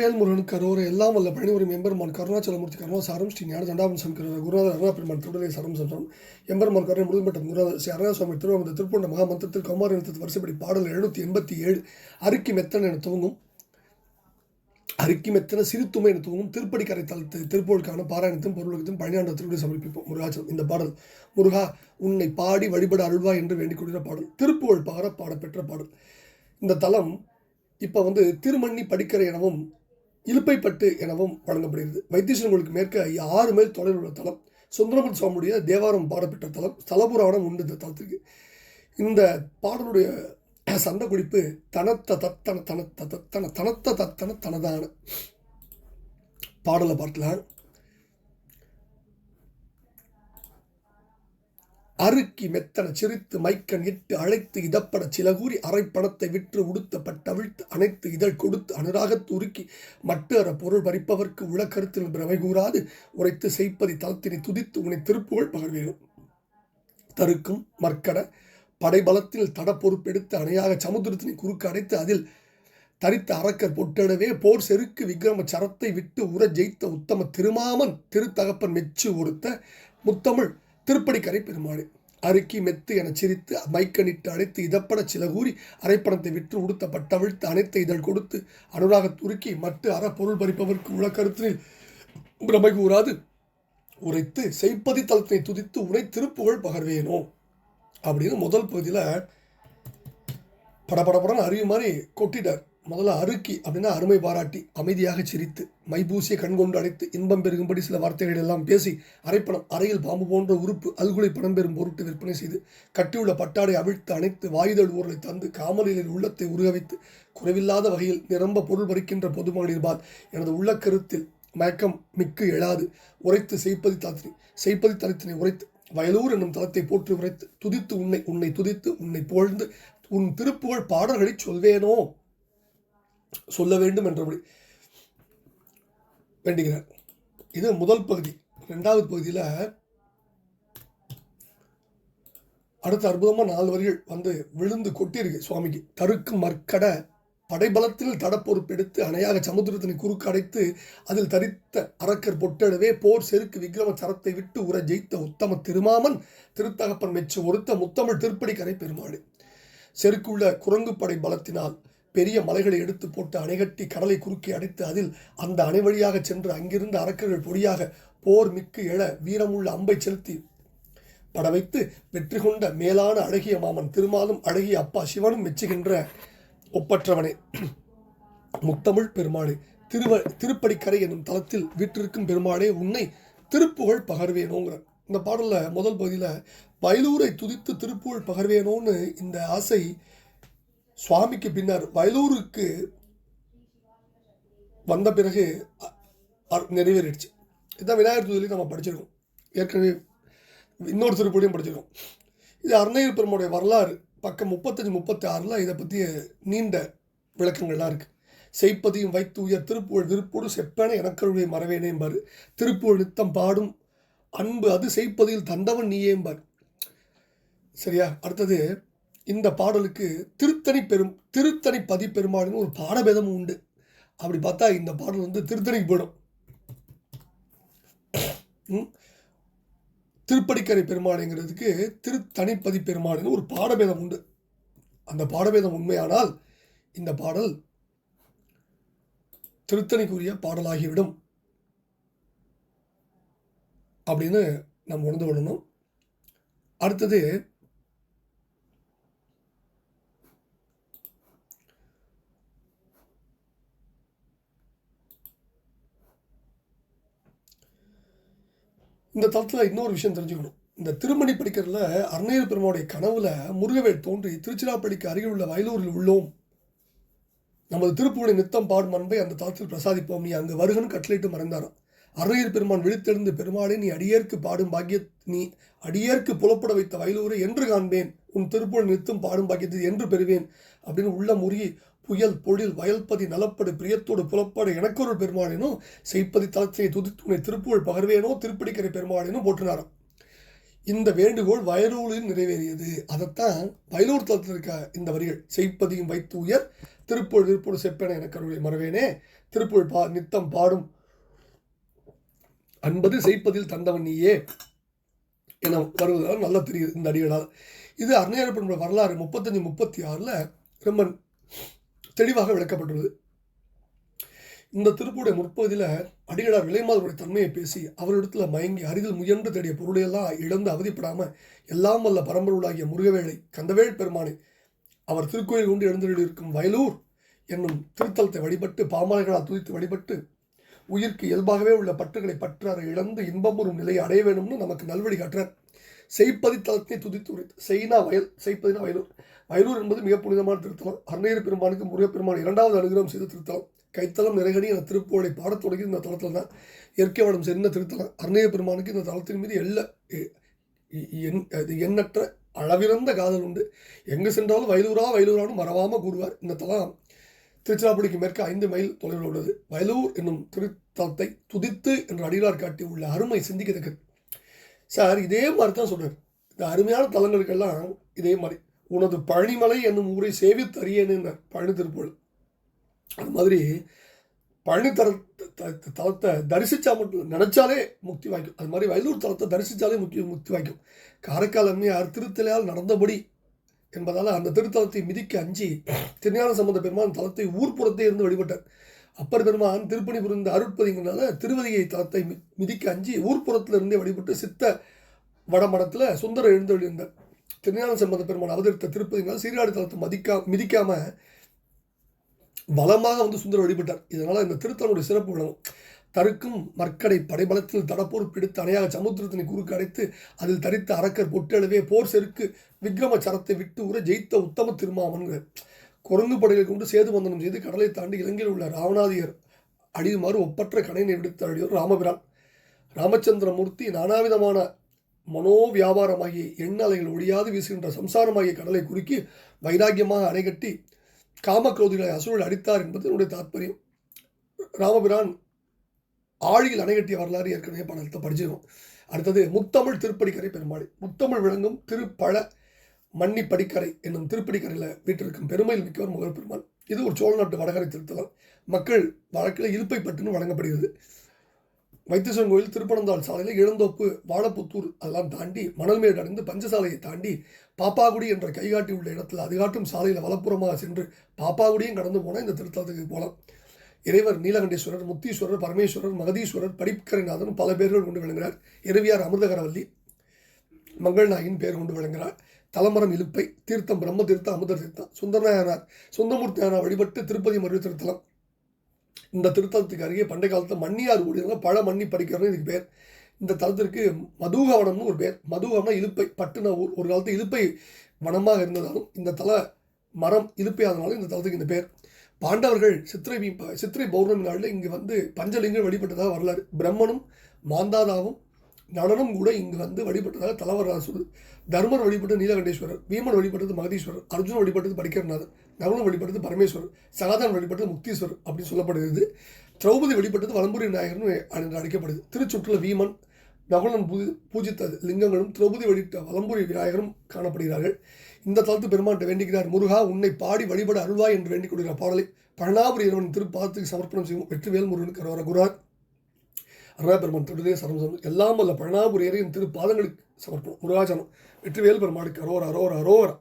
வேல்முருகன் கரோர எல்லாம் வல்ல பழனிவரி எம்பெருமான் கருணாச்சலமூர்த்தி கருணாசாரம் ஸ்ரீ ஞான தண்டாபன் சங்கர குருநாதர் அருணாபெருமான் திருடலை சரம் சரம் எம்பெருமான் கருணை முழுதுபட்ட குருநாதர் ஸ்ரீ அருணாசுவாமி திருவந்த திருப்பூண்ட மகாமந்திரத்தில் கௌமார இனத்தில் வரிசைப்படி பாடல் எழுநூற்றி எண்பத்தி ஏழு அருக்கி மெத்தன் என துவங்கும். அருக்கி மெத்தன சிறுத்துமை என துவங்கும். திருப்படிக்கரை தளத்து திருப்போருக்கான பாராயணத்தும் பொருளுக்கும் பழனியாண்ட திருவிழை சமர்ப்பிப்போம். முருகாச்சலம் இந்த பாடல். முருகா உன்னை பாடி வழிபட அருள்வா என்று வேண்டிக் கொள்கிற பாடல். திருப்புகழ் பாட பாடப்பெற்ற பாடல். இந்த தலம் இப்போ வந்து திருமண்ணி படிக்கரை எனவும் இழுப்பைப்பட்டு எனவும் வழங்கப்படுகிறது. வைத்தீஸ்வரங்களுக்கு மேற்க ஆறு மைல் தொலைவில் உள்ள தலம் சுந்தரமன் சுவாமியுடைய தேவாரம் பாடப்பெற்ற தலம் ஸ்தலபுராணம் உண்டு இந்த தலத்திற்கு. இந்த பாடலுடைய சந்த குறிப்பு தனத்த தத்தன தனத்த தத்தன தனத்த தத்தன தனதான பாடலை பார்க்கலாம். அருக்கி மெத்தன சிரித்து மைக்கன் இட்டு அழைத்து இதப்பட சிலகூறி அரைப்பணத்தை விற்று உடுத்தப்பட்டவிழ்த்து அனைத்து இதழ் கொடுத்து அனுராகத்து உருக்கி மட்டு பொருள் பறிப்பவர்க்கு உள்ள பிரமை கூறாது உரைத்து செய்ப்பதி தளத்தினை துதித்து உன்னை திருப்புகழ் பகர்வேறும் தருக்கும் மற்கட படைபலத்தில் தட பொறுப்பெடுத்து அணையாக சமுத்திரத்தினை குறுக்கு அடைத்து அதில் தரித்த அரக்கர் பொட்டிடவே போர் செருக்கு விக்ரம சரத்தை விட்டு உற ஜெயித்த உத்தம திருமாமன் திருத்தகப்பன் மெச்சு ஒருத்த முத்தமிழ் திருப்படிக்கரை பெருமாளே அருக்கி மெத்து என சிரித்து மைக்கணிட்டு அழைத்து இதப்பட சில கூறி அரைப்பணத்தை விற்று உடுத்தப்பட்டவிழ்த்து அனைத்து இதழ் கொடுத்து அனுராக துருக்கி மட்டு அற பொருள் பறிப்பவர்க்கு உள்ள கருத்தினில் பிரமை கூறாது. உரைத்து செய்ப்பதி தளத்தினை துதித்து உரை திருப்புகழ் பகர்வேனோ? அப்படின்னு முதல் பகுதியில் படபடபடன்னு அறிவு மாதிரி கொட்டிட்டார். முதல்ல அருக்கி அப்படின்னா அருமை பாராட்டி அமைதியாக சிரித்து மைபூசிய கண்கொண்டு அடைத்து இன்பம் பெருகும்படி சில வார்த்தைகள் எல்லாம் பேசி அரைப்பணம் அறையில் பாம்பு போன்ற உறுப்பு அல்குலை பணம் பெறும் பொருட்டு விற்பனை செய்து கட்டியுள்ள பட்டாடை அவிழ்த்து அணைத்து வாயுதல் ஊரலை தந்து காமலிலில் உள்ளத்தை உருக வைத்து குறைவில்லாத வகையில் நிரம்ப பொருள் பறிக்கின்ற பொதுமகளிர்பால் எனது உள்ள கருத்தில் மயக்கம் மிக்கு எழாது. உரைத்து செய்ப்பதி தளத்தினை செய்ப்பதி தளத்தினை உரைத்து வயலூர் என்னும் தளத்தை போற்றி உரைத்து துதித்து உன்னை உன்னை துதித்து உன்னை புகழ்ந்து உன் திருப்புகழ் பாடல்களை சொல்வேனோ? சொல்ல வேண்டும் என்றபடி வேண்டுகிறார் இது முதல் பகுதி. ரெண்டாவது பகுதியில் அடுத்த அற்புதமாக நாலு வரிகள் வந்து விழுந்து கொட்டியிருக்கு சுவாமிக்கு. தருக்கு மற்கட படைபலத்தில் தடப்பொறுப்பெடுத்து அணையாக சமுத்திரத்தினை குறுக்கு அடைத்து அதில் தரித்த அரக்கர் பொட்டெடவே போர் செருக்கு விக்ரம சரத்தை விட்டு உற ஜெயித்த உத்தம திருமாமன் திருத்தகப்பன் மெச்சு ஒருத்த முத்தமிழ் திருப்படிக்கரை பெருமாடு செருக்குள்ள குரங்கு படை பலத்தினால் பெரிய மலைகளை எடுத்து போட்டு அணைகட்டி கடலை குறுக்கி அடைத்து அதில் அந்த அணை வழியாக சென்று அங்கிருந்த அரக்கர்கள் பொடியாக போர் மிக்கு எழ வீரமுள்ள அம்பை செலுத்தி பட வைத்து வெற்றி கொண்ட மேலான அழகிய மாமன் திருமாலும் அழகிய அப்பா சிவனும் மெச்சுகின்ற ஒப்பற்றவனே. முத்தமிழ் பெருமாளே திருவ திருப்படிக்கரை என்னும் தளத்தில் வீற்றிருக்கும் பெருமாளே உன்னை திருப்புகழ் பகர்வேனோங்கிற இந்த பாடலில் முதல் பகுதியில் வயலூரை துதித்து திருப்புகழ் பகர்வேனோன்னு இந்த ஆசை சுவாமிக்கு பின்னர் வயலூருக்கு வந்த பிறகு நிறைவேறிடுச்சு. இதான் விநாயகர் துதிலையும் நம்ம படிச்சிருக்கோம். ஏற்கனவே இன்னொரு திருப்படியும் படிச்சிருக்கோம். இது அருணையர் பெருமாளுடைய வரலாறு. பக்கம் முப்பத்தஞ்சு முப்பத்தி ஆறில் இதை பற்றிய நீண்ட விளக்கங்கள்லாம் இருக்குது செய்ப்பதியும் வைத்து உயர் திருப்புகழ் விருப்போடு செப்பன எனக்கருடைய மறவேனேம்பார் திருப்புகழ் நித்தம் பாடும் அன்பு அது செய்ப்பதில் தந்தவன் நீயேம்பார் சரியா? அடுத்தது இந்த பாடலுக்கு திருத்தணி பெரும் திருத்தணி பதிப்பெருமாள்னு ஒரு பாடபேதமும் உண்டு. அப்படி பார்த்தா இந்த பாடல் வந்து திருத்தணிக்கு போயிடும். ம்? திருப்படிக்கரை பெருமாளுங்கிறதுக்கு திருத்தணிப்பதி பெருமாள்னு ஒரு பாடபேதம் உண்டு. அந்த பாடபேதம் உண்மையானால் இந்த பாடல் திருத்தணிக்குரிய பாடலாகிவிடும். அப்படின்னு நம்ம உணர்ந்து கொள்ளணும். அடுத்தது இந்த தளத்தில் இன்னொரு விஷயம் தெரிஞ்சுக்கணும். இந்த திருமணி படிக்கிறதுல அர்ணையர் பெருமாவுடைய கனவுல முருகவேல் தோன்றி திருச்சிராப்பள்ளிக்கு அருகில் உள்ள வயலூரில் உள்ளோம். நமது திருப்பூரை நித்தம் பாடும் அன்பை அந்த தளத்தில் பிரசாதிப்போம். நீ அங்கு வருகன்னு கட்டளையிட்டு மறைந்தாராம். அருணையர் பெருமான் விழித்தெழுந்து பெருமாளே நீ அடியேற்கு பாடும் பாக்கிய நீ அடியேற்கு புலப்பட வைத்த வயலூரை என்று காண்பேன். உன் திருப்பூரை நித்தம் பாடும் பாக்கியத்தை என்று பெறுவேன். அப்படின்னு உள்ள முருகி புயல் பொழில் வயல்பதி நலப்படு பிரியத்தோடு புலப்பாடு எனக்கொரு பெருமாளினும் செய்ப்பதி தளத்திலே துதித்துணை திருப்புகழ் பகர்வேனோ திருப்படிக்கரை பெருமாளினும் போற்றினாராம். இந்த வேண்டுகோள் வயலூரில் நிறைவேறியது. அதைத்தான் வயலூர் தளத்தில் இருக்க இந்த வரிகள் செய்ப்பதியும் வைத்து உயர் திருப்பூர் திருப்பூர் செப்பென என கருவை மறவேனே. திருப்பூர் பா நித்தம் பாடும். அன்பது செய்ப்பதில் தந்தவன் நீயே என வருவதால் நல்லா தெரியுது இந்த அடிகளால். இது அருணையரப்பனுடைய வரலாறு முப்பத்தஞ்சு முப்பத்தி ஆறில் ரொம்ப தெளிவாக விளக்கப்பட்டுள்ளது. இந்த திருப்பூடைய முற்பகுதியில் அடிகளார் விலைமாதனுடைய தன்மையை பேசி அவரிடத்தில் மயங்கி அரிதில் முயன்று தேடிய பொருளையெல்லாம் இழந்து அவதிப்படாமல் எல்லாம் வல்ல பரம்பொருளாகிய முருகவேளை கந்தவேள் பெருமானை அவர் திருக்கோயில் கொண்டு எழுந்தருளியிருக்கும் வயலூர் என்னும் திருத்தலத்தை வழிபட்டு பாமாலைகளால் துதித்து வழிபட்டு உயிர்க்கு இயல்பாகவே உள்ள பற்றுகளை பற்றார இழந்து இன்பமுறும் நிலையை அடைய வேணும்னு நமக்கு நல்வழி காட்டுறார். செய்ப்பதி தளத்தை துதித்து உரைத்து செய்னா வயல் செய்ப்பதினா வயலூர். வயலூர் என்பது மிக புனிதமான திருத்தலம். அன்னையர் பெருமானுக்கு முருகப்பெருமான் இரண்டாவது அனுகிரகம் செய்த திருத்தலம். கைத்தலம் நிறைகடி என திருப்புகழை பாடத் தொடங்கி இந்த தளத்தில் தான் இயற்கை வளம் சேர்ந்த திருத்தலம். அன்னைய பெருமானுக்கு இந்த தளத்தின் மீது எல்ல எ- எண் எண்ணற்ற அளவிறந்த காதல் உண்டு. எங்கு சென்றாலும் வயலூரா வயலூரான்னு மறவாமல் கூறுவார். இந்த தலம் திருச்சிராப்பள்ளிக்கு மேற்கு ஐந்து மைல் தொலைவில் உள்ளது. வயலூர் என்னும் திருத்தலத்தை துதித்து என்று அடிகளார் காட்டி உள்ள அருமை சிந்திக்கத்தக்கது. சார் இதே மாதிரி தான் சொல்கிறார் இந்த அருமையான தலங்களுக்கெல்லாம் இதே மாதிரி உனது பழனிமலை என்னும் ஊரை சேவித்து அறியேன்னு பழனி திருப்பூர் அது மாதிரி பழனி தர த- தலத்தை தரிசித்தா மட்டும் நினச்சாலே முக்தி வாய்க்கும். அது மாதிரி வயலூர் தலத்தை தரிசித்தாலே முக்கிய முக்தி வாய்க்கும். காரைக்கால் அம்மையார் திருத்தலையால் நடந்தபடி என்பதால் அந்த திருத்தலத்தை மிதிக்க அஞ்சி திருஞான சம்பந்த பெருமான் தலத்தை ஊர்ப்புறத்தே இருந்து வழிபட்டார். அப்பர் பெருமான் திருப்பணி புரிந்த அருட்பதிங்கனால திருவதியை தலத்தை மி- மிதிக்க அஞ்சி ஊர்ப்புறத்துல இருந்தே வழிபட்டு சித்த வடமடத்தில் சுந்தர எழுந்தொழி இருந்தார். திருஞான சம்பந்த பெருமான் அவதரித்த திருப்பதினால் சீர்காழி தலத்தை மதிக்கா மிதிக்காமல் பலமாக வந்து சுந்தர வழிபட்டார். இதனால் இந்த திருத்தலனுடைய சிறப்பு விளங்கும். தருக்கும் மற்கடை படைபலத்தில் தடப்போர் பிடித்து அணையாக சமுத்திரத்தினை குறுக்கு அடைத்து அதில் தரித்த அரக்கர் பொட்டெழுவே போர் செருக்கு விக்ரம சரத்தை விட்டு உற ஜெயித்த உத்தம திருமாவன்கள். குரங்கு படைகளை கொண்டு சேது வந்தனம் செய்து கடலை தாண்டி இலங்கையில் உள்ள ராவணாதியர் அடியுமாறு ஒப்பற்ற கணையினை விடுத்த அழியோர் ராமபிரான். ராமச்சந்திரமூர்த்தி நானாவிதமான மனோ வியாபாரமாகிய எண்ணலைகள் ஒழியாது வீசுகின்ற சம்சாரமாகிய கடலை குறுக்கி வைராக்கியமாக அணைகட்டி காமக்ரோதிகளை அசுரல் அடித்தார் என்பது என்னுடைய தாத்பரியம். ராமபிரான் ஆழியில் அணைகட்டிய வரலாறு ஏற்கனவே பணத்தை படிச்சிருக்கோம். அடுத்தது முத்தமிழ் திருப்படிக்கரை பெருமாள். முத்தமிழ் விளங்கும் திருப்பழ மன்னி படிக்கரை என்னும் திருப்படிக்கரையில் வீட்டிற்கும் பெருமையில் மிக்கவர் முகர் பெருமாள். இது ஒரு சோழ நாட்டு வடகரை திருத்தலம். மக்கள் வழக்கில் இருப்பை பட்டுன்னு வழங்கப்படுகிறது. வைத்தீஸ்வரன் கோயில் திருப்பனந்தாள் சாலையில் இளந்தோப்பு வாழப்புத்தூர் அதெல்லாம் தாண்டி மணல்மேடு அடைந்து பஞ்சசாலையை தாண்டி பாப்பாகுடி என்ற கைகாட்டி உள்ள இடத்தில் அதுகாட்டும் சாலையில் வலப்புறமாக சென்று பாப்பாகுடியும் கடந்து போனால் இந்த திருத்தலத்துக்கு போகலாம் இறைவர் நீலகண்டேஸ்வரர் முத்தீஸ்வரர் பரமேஸ்வரர் மகதீஸ்வரர் படிக்கரைநாதன் பல பேர்கள் கொண்டு விளங்குகிறார். இரவியார் அமிர்தகரவல்லி மங்கள்நாயின் பேர் கொண்டு விளங்குகிறார். தலமரம் இழுப்பை தீர்த்தம் பிரம்ம தீர்த்தம் அமுத தீர்த்தம் சுந்தரநாயனார் சுந்தரமூர்த்தியானார் வழிபட்டு திருப்பதி மருவி திருத்தலம். இந்த திருத்தலத்துக்கு அருகே பண்டை காலத்தில் மண்ணியார் ஊழியர்னா பழ மண்ணி படிக்கிறோம் இதுக்கு பேர். இந்த தலத்திற்கு மதுகவனம்னு ஒரு பேர். மதுகவனம் இழுப்பை பட்டுன ஊர். ஒரு காலத்து இழுப்பை வனமாக இருந்ததாலும் இந்த தல மரம் இழுப்பை ஆதனாலும் இந்த தலத்துக்கு இந்த பேர். பாண்டவர்கள் சித்திரை வீ- சித்திரை பௌர்ணமி நாளில் இங்கே வந்து பஞ்சலிங்கம் வழிபட்டதாக வரலாறு. பிரம்மனும் மாந்தாதாவும் நடனம் கூட இங்கு வந்து வழிபட்டதாக தலவரலாறு சொல்லுது தர்மர் வழிபட்ட நீலகண்டேஸ்வரர் பீமன் வழிபட்டது மகதீஸ்வரர் அர்ஜுன் வழிபட்டது படிக்கிறநாதர் நகுலன் வழிபட்டது பரமேஸ்வரர் சகாதன் வழிபட்டது முக்தீஸ்வரர் அப்படின்னு சொல்லப்படுகிறது. திரௌபதி வழிபட்டது வலம்புரி நாயகர்னு அழைக்கப்படுது. திருச்சுற்றுல வீமன் நகுலன் பூ பூஜித்த லிங்கங்களும் திரௌபதி வழித்த வலம்புரி விநாயகரும் காணப்படுகிறார்கள். இந்த தளத்து பெருமான்கிட்ட வேண்டிக்கிறார் முருகா உன்னை பாடி வழிபட அருள்வாய் என்று வேண்டிக் கொள்கிற பாடலை பழனாபுரி இறைவன் திருப்பாதத்துக்கு சமர்ப்பணம் செய்யும் வெற்றிவேல் முருகனுக்கு கரோர குரார் அருணா பெருமான் தொடுதே சரம் எல்லாம் அல்ல பழனாபுரி இறையின் திருப்பாதங்களுக்கு சமர்ப்பணம் முருகாச்சனம் வெற்றிவேல் பெருமானுக்கு அரோர் அரோர் அரோரா.